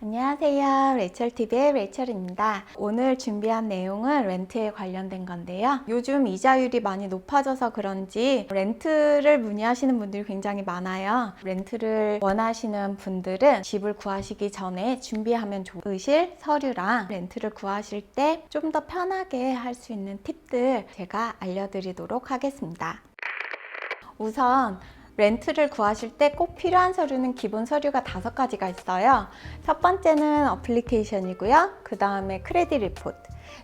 안녕하세요. 레이첼TV의 레이첼입니다. 오늘 준비한 내용은 렌트에 관련된 건데요. 요즘 이자율이 많이 높아져서 그런지 렌트를 문의하시는 분들이 굉장히 많아요. 렌트를 원하시는 분들은 집을 구하시기 전에 준비하면 좋으실 서류랑 렌트를 구하실 때 좀 더 편하게 할 수 있는 팁들 제가 알려드리도록 하겠습니다. 우선 렌트를 구하실 때 꼭 필요한 서류는 기본 서류가 다섯 가지가 있어요. 첫 번째는 어플리케이션이고요. 그 다음에 크레딧 리포트.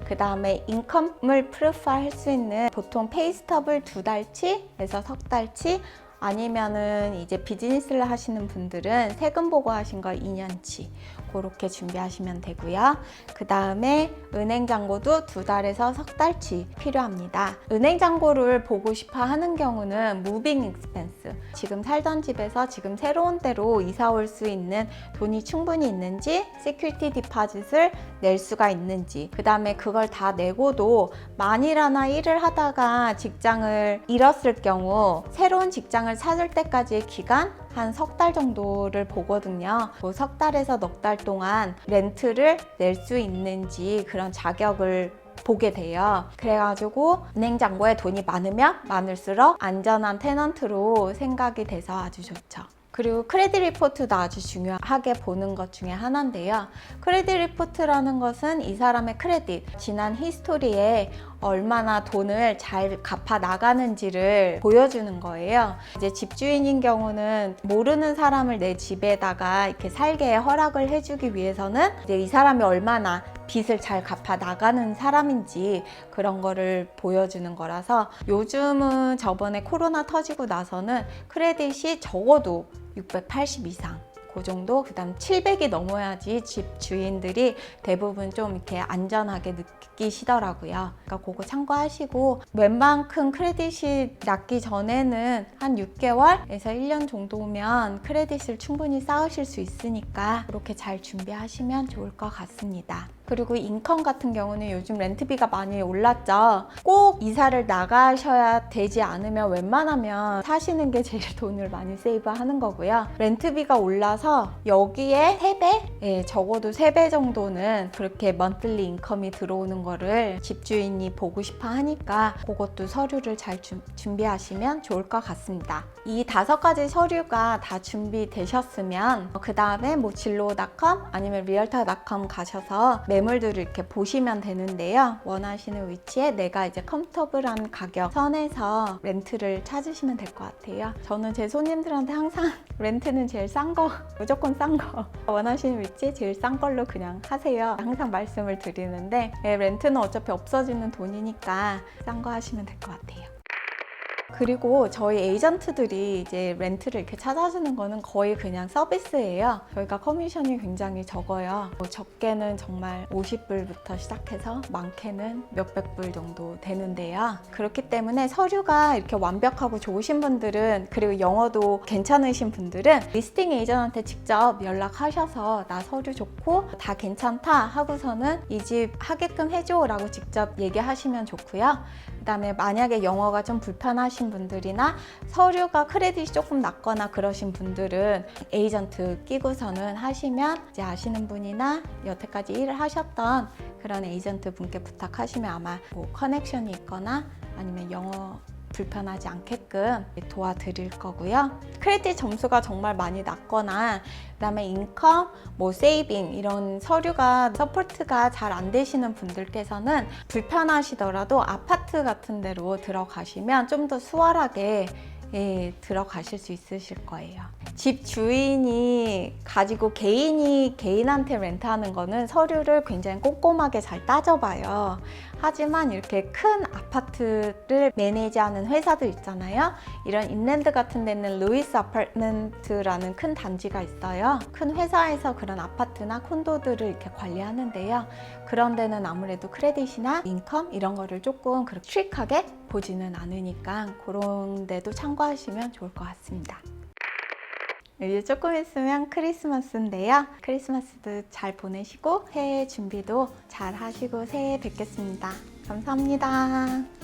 그 다음에 인컴을 프루프할 수 있는 보통 페이스톱을 두 달치에서 석 달치 아니면은 이제 비즈니스를 하시는 분들은 세금 보고하신 거 2년치 그렇게 준비하시면 되고요. 그 다음에 은행 잔고도 두 달에서 석 달치 필요합니다. 은행 잔고를 보고 싶어 하는 경우는 무빙 익스펜스 지금 살던 집에서 지금 새로운 데로 이사 올 수 있는 돈이 충분히 있는지 시큐리티 디파짓을 낼 수가 있는지 그 다음에 그걸 다 내고도 만일 하나 일을 하다가 직장을 잃었을 경우 새로운 직장을 찾을 때까지의 기간 한 석 달 정도를 보거든요. 뭐석 달에서 넉 달 동안 렌트를 낼 수 있는지 그런 자격을 보게 돼요. 그래가지고 은행 잔고에 돈이 많으면 많을수록 안전한 테넌트로 생각이 돼서 아주 좋죠. 그리고 크레딧 리포트도 아주 중요하게 보는 것 중에 하나인데요. 크레딧 리포트라는 것은 이 사람의 크레딧, 지난 히스토리에 얼마나 돈을 잘 갚아 나가는지를 보여주는 거예요. 이제 집주인인 경우는 모르는 사람을 내 집에다가 이렇게 살게 허락을 해주기 위해서는 이제 이 사람이 얼마나 빚을 잘 갚아 나가는 사람인지 그런 거를 보여주는 거라서 요즘은 저번에 코로나 터지고 나서는 크레딧이 적어도 680 이상 그 정도 그다음 700이 넘어야지 집 주인들이 대부분 좀 이렇게 안전하게 느끼시더라고요. 그러니까 그거 참고하시고 웬만큼 크레딧이 낮기 전에는 한 6개월에서 1년 정도면 크레딧을 충분히 쌓으실 수 있으니까 그렇게 잘 준비하시면 좋을 것 같습니다. 그리고 인컴 같은 경우는 요즘 렌트비가 많이 올랐죠. 꼭 이사를 나가셔야 되지 않으면 웬만하면 사시는 게 제일 돈을 많이 세이브 하는 거고요. 렌트비가 올라서 여기에 3배? 예, 적어도 3배 정도는 그렇게 먼틀리 인컴이 들어오는 거를 집주인이 보고 싶어 하니까 그것도 서류를 잘 주- 준비하시면 좋을 것 같습니다. 이 다섯 가지 서류가 다 준비되셨으면 그 다음에 뭐 진로닷컴 아니면 리얼터.com 가셔서 매물들을 이렇게 보시면 되는데요. 원하시는 위치에 내가 이제 컴fortable한 가격 선에서 렌트를 찾으시면 될 것 같아요. 저는 제 손님들한테 항상 렌트는 제일 싼 거, 무조건 싼 거. 원하시는 위치에 제일 싼 걸로 그냥 하세요. 항상 말씀을 드리는데 예, 렌트는 어차피 없어지는 돈이니까 싼 거 하시면 될 것 같아요. 그리고 저희 에이전트들이 이제 렌트를 이렇게 찾아주는 거는 거의 그냥 서비스예요. 저희가 커미션이 굉장히 적어요. 뭐 적게는 정말 50불부터 시작해서 많게는 몇백 불 정도 되는데요. 그렇기 때문에 서류가 이렇게 완벽하고 좋으신 분들은 그리고 영어도 괜찮으신 분들은 리스팅 에이전트한테 직접 연락하셔서 나 서류 좋고 다 괜찮다 하고서는 이 집 하게끔 해줘 라고 직접 얘기하시면 좋고요. 그다음에 만약에 영어가 좀 불편하신 분들이나 서류가 크레딧이 조금 낮거나 그러신 분들은 에이전트 끼고서는 하시면 이제 아시는 분이나 여태까지 일을 하셨던 그런 에이전트 분께 부탁하시면 아마 뭐 커넥션이 있거나 아니면 영어 불편하지 않게끔 도와드릴 거고요. 크레딧 점수가 정말 많이 낮거나 그다음에 인컴, 뭐 세이빙 이런 서류가 서포트가 잘 안 되시는 분들께서는 불편하시더라도 아파트 같은 데로 들어가시면 좀 더 수월하게 예, 들어가실 수 있으실 거예요. 집 주인이 가지고 개인이 개인한테 렌트하는 거는 서류를 굉장히 꼼꼼하게 잘 따져봐요. 하지만 이렇게 큰 아파트를 매니지하는 회사들 있잖아요. 이런 인랜드 같은 데는 루이스 아파트먼트라는 큰 단지가 있어요. 큰 회사에서 그런 아파트나 콘도들을 이렇게 관리하는데요. 그런 데는 아무래도 크레딧이나 인컴 이런 거를 조금 그렇게 트릭하게 보지는 않으니까 그런 데도 참고하시면 좋을 것 같습니다. 이제 조금 있으면 크리스마스인데요. 크리스마스도 잘 보내시고 새해 준비도 잘 하시고 새해 뵙겠습니다. 감사합니다.